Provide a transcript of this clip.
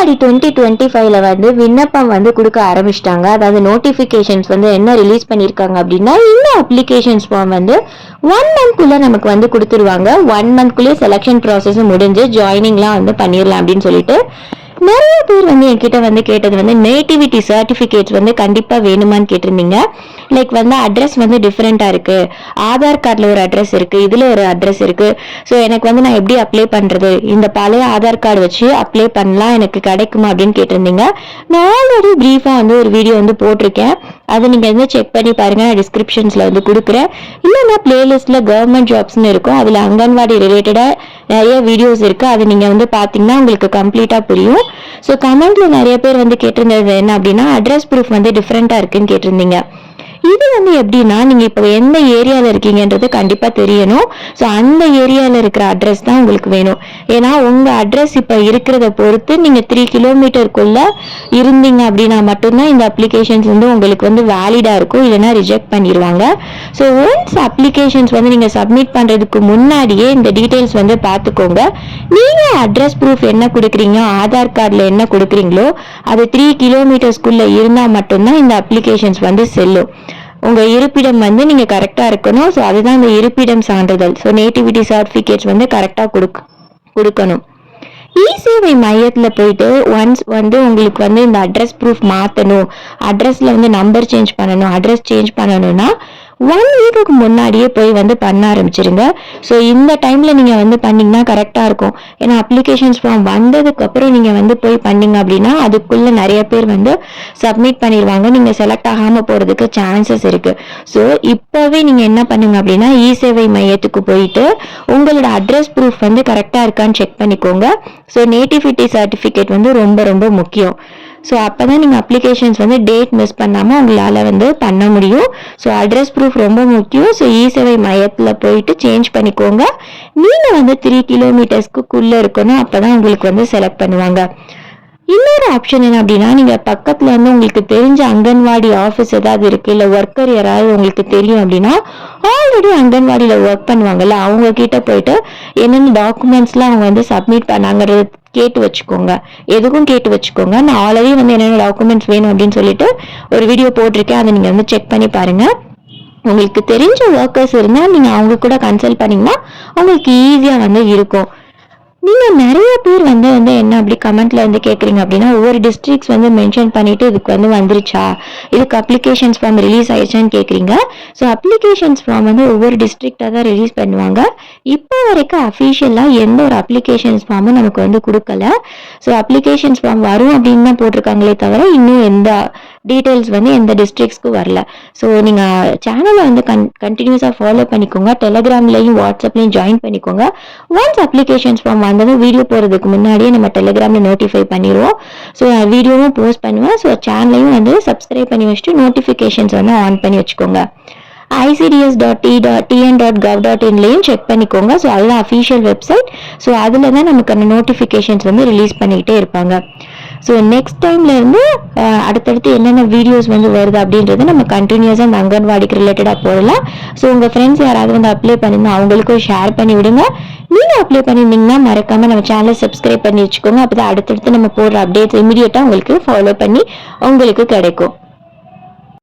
Anganwadi twenty twenty ஃபைவ்ல வந்து விண்ணப்பம் வந்து கொடுக்க ஆரம்பிச்சிட்டாங்க. அதாவது நோட்டிஃபிகேஷன்ஸ் வந்து என்ன ரிலீஸ் பண்ணியிருக்காங்க அப்படின்னா இந்த அப்ளிகேஷன்ஸ் ஃபார்ம் வந்து ஒன் மந்த்குள்ளே நமக்கு வந்து கொடுத்துருவாங்க. ஒன் மந்த்குள்ளேயே செலெக்ஷன் ப்ராசஸும் முடிஞ்சு ஜாயினிங்லாம் வந்து பண்ணிடலாம் அப்படின்னு சொல்லிட்டு நிறைய பேர் வந்து என்கிட்ட வந்து கேட்டது வந்து நேட்டிவிட்டி சர்டிஃபிகேட்ஸ் வந்து கண்டிப்பாக வேணுமான்னு கேட்டிருந்தீங்க. லைக் வந்து அட்ரஸ் வந்து டிஃப்ரெண்ட்டாக இருக்குது ஆதார் கார்டில் ஒரு அட்ரஸ் இருக்குது இதில் ஒரு அட்ரஸ் இருக்குது ஸோ எனக்கு வந்து நான் எப்படி அப்ளை பண்ணுறது இந்த பழைய ஆதார் கார்டு வச்சு அப்ளை பண்ணலாம். எனக்கு கிடைக்குமா அப்படின்னு கேட்டிருந்தீங்க. நான் ஆல்ரெடி ப்ரீஃபாக வந்து ஒரு வீடியோ வந்து போட்டிருக்கேன். அதை நீங்கள் வந்து செக் பண்ணி பாருங்க. நான் டிஸ்கிரிப்ஷன்ஸில் வந்து கொடுக்குறேன். இல்லைன்னா பிளேலிஸ்ட்டில் கவர்மெண்ட் ஜாப்ஸ்னு இருக்கும். அதில் அங்கன்வாடி ரிலேட்டடாக நிறைய வீடியோஸ் இருக்குது அதை நீங்கள் வந்து பார்த்தீங்கன்னா உங்களுக்கு கம்ப்ளீட்டாக புரியும். ஸோ கமெண்ட்ல நிறைய பேர் வந்து கேட்டிருந்தது என்ன அப்படின்னா அட்ரஸ் ப்ரூஃப் வந்து டிஃப்ரெண்ட்டாக இருக்குன்னு கேட்டிருந்தீங்க. இது வந்து எப்படின்னா நீங்கள் இப்போ எந்த ஏரியாவில் இருக்கீங்கன்றது கண்டிப்பாக தெரியணும். ஸோ அந்த ஏரியாவில் இருக்கிற அட்ரஸ் தான் உங்களுக்கு வேணும். ஏன்னா உங்கள் அட்ரஸ் இப்போ இருக்கிறத பொறுத்து நீங்கள் த்ரீ கிலோமீட்டருக்குள்ளே இருந்தீங்க அப்படின்னா மட்டும்தான் இந்த அப்ளிகேஷன்ஸ் வந்து உங்களுக்கு வந்து வேலிடாக இருக்கும் இல்லைன்னா ரிஜெக்ட் பண்ணிடுவாங்க ஸோ ஒன்ஸ் அப்ளிகேஷன்ஸ் வந்து நீங்கள் சப்மிட் பண்ணுறதுக்கு முன்னாடியே இந்த டீட்டெயில்ஸ் வந்து பார்த்துக்கோங்க. நீங்கள் அட்ரஸ் ப்ரூஃப் என்ன கொடுக்குறீங்க ஆதார் கார்டில் என்ன கொடுக்குறீங்களோ அது த்ரீ கிலோமீட்டர்ஸ்குள்ளே இருந்தால் மட்டும்தான் இந்த அப்ளிகேஷன்ஸ் வந்து செல்லும். உங்கள் இருப்பிடம் வந்து நீங்கள் கரெக்டாக இருக்கணும். ஸோ அதுதான் இந்த இருப்பிடம் சான்றிதழ். ஸோ நேட்டிவிட்டி சர்டிஃபிகேட்ஸ் வந்து கரெக்டாக கொடுக்க கொடுக்கணும். இ சேவை போயிட்டு ஒன்ஸ் வந்து உங்களுக்கு வந்து இந்த அட்ரஸ் ப்ரூஃப் மாற்றணும் அட்ரஸில் வந்து நம்பர் சேஞ்ச் பண்ணணும். அட்ரஸ் சேஞ்ச் பண்ணணும்னா ஒன் வீக்குக்கு முன்னாடியே போய் வந்து பண்ண ஆரம்பிச்சிருங்க. ஸோ இந்த டைமில் நீங்கள் வந்து பண்ணிங்கன்னா கரெக்டாக இருக்கும். ஏன்னா அப்ளிகேஷன்ஸ் ஃபார்ம் வந்ததுக்கப்புறம் நீங்கள் வந்து போய் பண்ணிங்க அப்படின்னா அதுக்குள்ளே நிறைய பேர் வந்து சப்மிட் பண்ணிடுவாங்க நீங்கள் செலக்ட் ஆகாம போகிறதுக்கு சான்சஸ் இருக்குது ஸோ இப்போவே நீங்கள் என்ன பண்ணுங்க அப்படின்னா இ சேவை மையத்துக்கு போயிட்டு உங்களோட அட்ரஸ் ப்ரூஃப் வந்து கரெக்டாக இருக்கான்னு செக் பண்ணிக்கோங்க. ஸோ நேட்டிவிட்டி சர்டிஃபிகேட் வந்து ரொம்ப ரொம்ப முக்கியம். ஸோ அப்போ தான் நீங்கள் அப்ளிகேஷன்ஸ் வந்து டேட் மிஸ் பண்ணாமல் உங்களால் வந்து பண்ண முடியும். ஸோ அட்ரஸ் ப்ரூஃப் ரொம்ப முக்கியம். ஸோ இ சேவை மையத்தில் போயிட்டு சேஞ்ச் பண்ணிக்கோங்க. நீங்கள் வந்து த்ரீ கிலோமீட்டர்ஸ்க்குள்ளே இருக்கணும். அப்போ தான் உங்களுக்கு வந்து செலக்ட் பண்ணுவாங்க. இன்னொரு ஆப்ஷன் என்ன அப்படின்னா நீங்க பக்கத்துல வந்து உங்களுக்கு தெரிஞ்ச அங்கன்வாடி ஆஃபீஸ் ஏதாவது இருக்கு இல்ல ஒர்க்கர் யாராவது உங்களுக்கு தெரியும் அப்படின்னா ஆல்ரெடி அங்கன்வாடியில ஒர்க் பண்ணுவாங்கல்ல அவங்க கிட்ட போயிட்டு என்னென்ன டாக்குமெண்ட்ஸ்லாம் அவங்க வந்து சப்மிட் பண்ணாங்கிறது கேட்டு வச்சுக்கோங்க. எதுக்கும் கேட்டு வச்சுக்கோங்க. நான் ஆல்ரெடி வந்து என்னென்ன டாக்குமெண்ட்ஸ் வேணும் அப்படின்னு சொல்லிட்டு ஒரு வீடியோ போட்டிருக்கேன். அதை நீங்க வந்து செக் பண்ணி பாருங்க. உங்களுக்கு தெரிஞ்ச ஒர்க்கர்ஸ் இருந்தால் நீங்கள் அவங்க கூட கன்சல்ட் பண்ணீங்கன்னா உங்களுக்கு ஈஸியாக வந்து இருக்கும். நீங்கள் நிறைய பேர் வந்து வந்து என்ன அப்படி கமெண்ட்ல வந்து கேட்குறீங்க அப்படின்னா ஒவ்வொரு டிஸ்ட்ரிக்ஸ் வந்து மென்ஷன் பண்ணிட்டு இதுக்கு வந்து வந்துருச்சா? இதுக்கு அப்ளிகேஷன்ஸ் ஃபார்ம் ரிலீஸ் ஆயிடுச்சான்னு கேட்குறீங்க ஸோ அப்ளிகேஷன்ஸ் ஃபார்ம் வந்து ஒவ்வொரு டிஸ்ட்ரிக்டாக தான் ரிலீஸ் பண்ணுவாங்க. இப்போ வரைக்கும் அஃபிஷியலாக எந்த ஒரு அப்ளிகேஷன்ஸ் ஃபார்மும் நமக்கு வந்து கொடுக்கல. ஸோ அப்ளிகேஷன்ஸ் ஃபார்ம் வரும் அப்படின்னு தான் போட்டிருக்காங்களே தவிர இன்னும் எந்த டீட்டெயில்ஸ் வந்து எந்த டிஸ்ட்ரிக்ஸ்க்கும் வரல. ஸோ நீங்கள் சேனலை வந்து கன் கண்டினியூஸாக ஃபாலோ பண்ணிக்கோங்க. டெலகிராம்லையும் வாட்ஸ்அப்லையும் ஜாயின் பண்ணிக்கோங்க. ஒன்ஸ் அப்ளிகேஷன்ஸ் ஃபார்ம் வந்ததும் வீடியோ போகிறதுக்கு முன்னாடியே நம்ம டெலிகிராமில் நோட்டிஃபை பண்ணிடுவோம் ஸோ வீடியோவும் போஸ்ட் பண்ணுவேன். ஸோ சேனலையும் வந்து சப்ஸ்கிரைப் பண்ணி வச்சுட்டு நோட்டிஃபிகேஷன்ஸ் வந்து ஆன் பண்ணி வச்சுக்கோங்க. ICDS dot T dot TN dot gov dot இன்லேயும் check பண்ணிக்கோங்க. ஸோ அதுதான் அஃபீஷியல் வெப்சைட் ஸோ அதில் தான் நமக்கு அந்த நோட்டிஃபிகேஷன்ஸ் வந்து ரிலீஸ் பண்ணிக்கிட்டே இருப்பாங்க. ஸோ நெக்ஸ்ட் டைம்லேருந்து அடுத்தடுத்து என்னென்ன வீடியோஸ் வந்து வருது அப்படின்றது நம்ம கண்டினியூஸாக அந்த அங்கன்வாடிக்கு ரிலேட்டடாக போடலாம். ஸோ உங்கள் ஃப்ரெண்ட்ஸ் யாராவது வந்து அப்ளை பண்ணியிருந்தா அவங்களுக்கும் ஷேர் பண்ணி விடுங்க. நீங்கள் அப்ளை பண்ணியிருந்தீங்கன்னா மறக்காமல் நம்ம சேனலை சப்ஸ்கிரைப் பண்ணி வச்சுக்கோங்க. அப்போ தான் அடுத்தடுத்து நம்ம போடுற அப்டேட்ஸ் இமீடியட்டாக உங்களுக்கு ஃபாலோ பண்ணி உங்களுக்கு கிடைக்கும்.